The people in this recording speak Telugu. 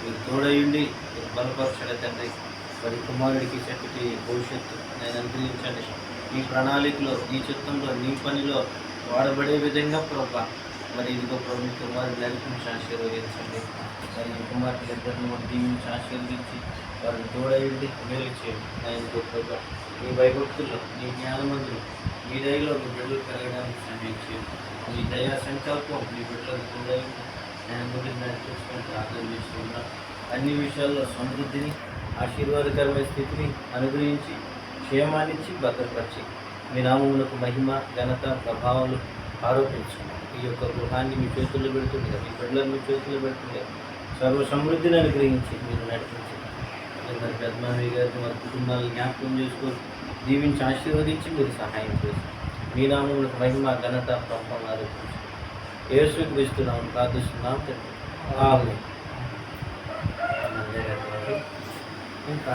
మీరు తోడయుండి మీరు బలపరచండి తండ్రి మరి కుమారుడికి చక్కటి భవిష్యత్తు నేను అనుగ్రహించండి. నీ ప్రణాళికలో నీ చిత్తంలో నీ పనిలో వాడబడే విధంగా ప్రభా మరి ఇదిగో ప్రభు మీ కుమారుడు నడిపించి ఆశీర్వదించండి. మరి ఈ కుమారుడు ఇద్దరిని దీవించి ఆశీర్వదించి వారిని తోడయుండి మేలు చేయండి. ఇదిగో ప్రభా నీ భయభక్తుల్లో నీ జ్ఞానమందులు మీ దయలో మీ బిడ్డలు పెరగడానికి సహాయం చేయండి. మీ దయా సంకల్పం మీ బిడ్డలకు తోడయుండి నేను నడిపించుకొని ప్రార్థన అన్ని విషయాల్లో సమృద్ధిని ఆశీర్వాదకరమైన స్థితిని అనుగ్రహించి క్షేమాన్నిచ్చి భద్రపరిచి మీ నామములకు మహిమ ఘనత ప్రభావాలు ఆరోపించు ఈ యొక్క గృహాన్ని మీ చేతుల్లో పెడుతుండగా మీ బిడ్డలను మీ చేతుల్లో పెడుతుండగా సర్వ సమృద్ధిని అనుగ్రహించి మీరు నడిపించి మరి పెద్దమావి గారిని వారి కుటుంబాలను జ్ఞాపకం చేసుకొని దీవించి ఆశీర్వదించి మీరు సహాయం చేసి మీ నామములకు మహిమ ఘనత ప్రభావం ఆరోపించి యేసు క్రీస్తున్నాం ప్రార్థిస్తున్నాం తండ్రి ఆమేన్.